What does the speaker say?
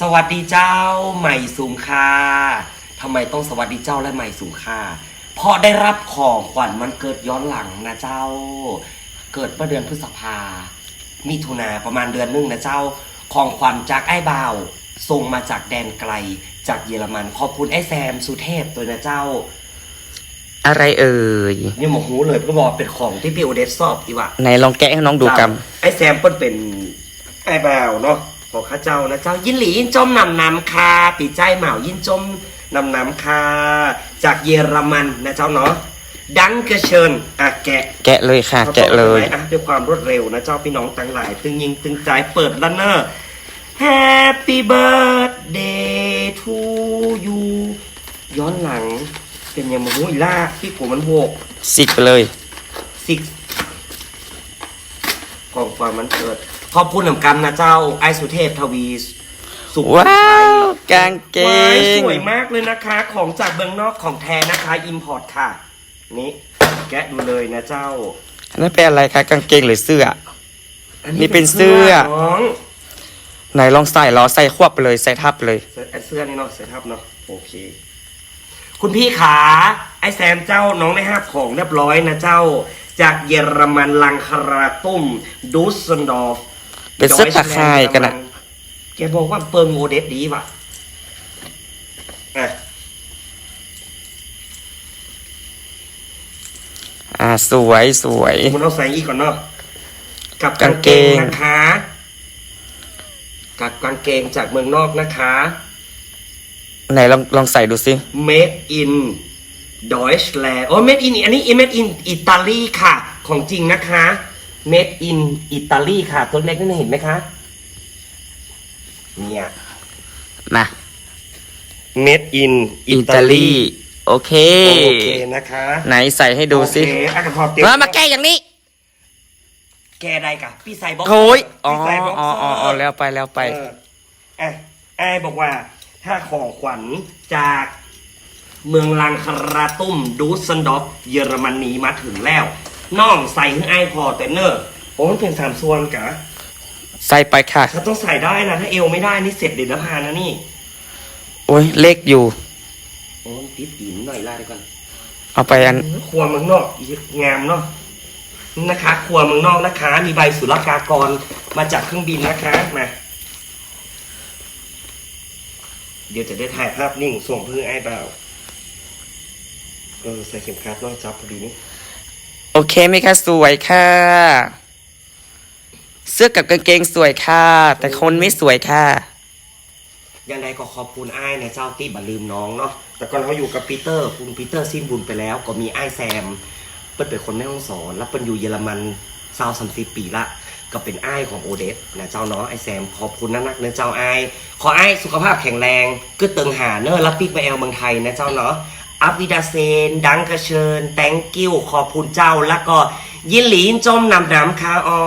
สวัสดีเจ้าใหม่สูงค่าทำไมต้องสวัสดีเจ้าและใหม่สูงค่าเพราะได้รับของขวัญมันเกิดย้อนหลังนะเจ้า เกิดเมื่อเดือนพฤษภา มิถุนาประมาณเดือนหนึงนะเจ้า ของขวัญจากไอ้บ่าวส่งมาจากแดนไกล จากเยอรมันขอบคุณไอ้แซมสุเทพตัวนะเจ้า อะไรเอ่ยนี่หมอหูเลยก็บอกเป็นของที่พี่โอเดสสอบดีว่าไหนลองแกะให้น้องดูกไอ้แซมเปิ้ลเป็นไอ้บ่าวเนาะ ของข้าเจ้านะเจ้ายินหลียินจมนำนำคาปีใจเหมายินจมนำนำคาจากเยอรมันนะเจ้าเนาะดังกระเชิญอะแกะำแกะเลยค่ะ แกะเลยอะด้วยความรวดเร็วนะเจ้าพี่น้องตั้งหลาย ตึงยิงตึงใจเปิดแล้วเนอะ Happy birthday to you ย้อนหลัง เป็นยังมาหูอีล่าที่ผมมันโวกสิกไปเลยซิกของความมันเกิด ขอบคุณหนำกรรมนะเจ้าไอสุเทพทวีสุขว้าชัยวกางเกว้ายงสวยมากเลยนะคะ ของจากเบืองนอกของแท้นะคะอิมพอร์ตค่ะ นี่แกะดูเลยนะเจ้า อันนั้นเป็นอะไรคะกางเกงหรือเสื้อ อันี่เป็นเสื้อน้องไหนลองใส่ล้อใส่ควบไปเลยใส่ทับไปเลยเสื้อเสื้อนี่เนาะเสื้อทับเนาะโอเค คุณพี่ขา ไอแซมเจ้าน้องได้ห้าของเรียบร้อยนะเจ้า จากเยอรมันลังคาราตุ้มดูสเซนดอร์ฟ เป็นเสื้อตะข่ายกันนะแกบอกว่าเปิงโมเดสดีว่ะอะอ่าสวยสวยมันเอาใส่อีกก่อนเนาะกับกางกางเกเกงงนะคะกับกางเกงจากเมืองนอกนะคะ ไหนลองลองใส่ดูสิ made in Deutschland โอ้ made in อันนี้ made in อิตาลีค่ะ ของจริงนะคะ made in อิตาลีค่ะ ตัวเล็กนี่เห็นไหมคะเนี่ย มา made in อิตาลีโอเค โอเคนะคะ ไหนใส่ให้ดูสิโอเคอะก็พอเตรียมมามาแก้อย่างนี้ แกได้กะพี่ใส่บ็อกโอ้ยอ๋อพี่ใส่บ็อกอ๋อเซออ๋อร์อ๋อแล้วไปแล้วไป เอออะไอ้ายบอกว่า ถ้าของขวัญจากเมืองลังคาราตุ้มดูสเซนดอฟเยอรมนีมาถึงแล้ว น้องใส่ให้ไอ้ายพอแต่เนอะโอ้มันเป็นสามส่วนกะใส่ไปค่ะ ถ้าต้องใส่ได้นะถ้าเอวไม่ได้นี่เสร็จเด็ดแล้วพานะนี่โอ้ยเล็กอยู่โอ้มันติดหินหน่อยล่าเดียวกันเอาไปอันครัวเมืองนอกอีกงามเนาะนะคะครัวเมืองนอกนะคะ มีใบศุลกากรมาจากเครื่องบินนะคะมาเดี๋ยวจะได้ถ่ายภาพนิ่งส่งเพื่อไอ้บ่าวเออใส่เข็มขัดเน้องจับพอดีนี่ โอเคไหมคะสวยค่ะ เสื้อกับกางเกงสวยค่ะ แต่คนไม่สวยค่ะ ยังไงก็ขอบคุณไอ้ายนะเจ้าที่บัลืมน้องเนาะแต่ก่อนเขาอยู่กับปีเตอร์คุณปีเตอร์สิ้นบุญไปแล้ว ก็มีไอ้ายแซมเปิ้ลเป็นคนแม่ห้องสอน แล้วเปิ้ลอยู่เยอรมันซาวสามสิบปีละ ก็เป็นไอ้ายของโอเดสนะเจ้าเนาะไอ้แซมขอบคุณนักเนะเจ้าไอ้ายขอไอ้ายสุขภาพแข็งแรงก็เติงหาเนอะรับปีกไปแอลเมืองไทยนะเจ้าเนาะ อัฟวิดาเซน ดังกระเชิญ แตงกิ้ว ขอบคุณเจ้า แล้วก็ยินหลีนจมนำน้ำคาออ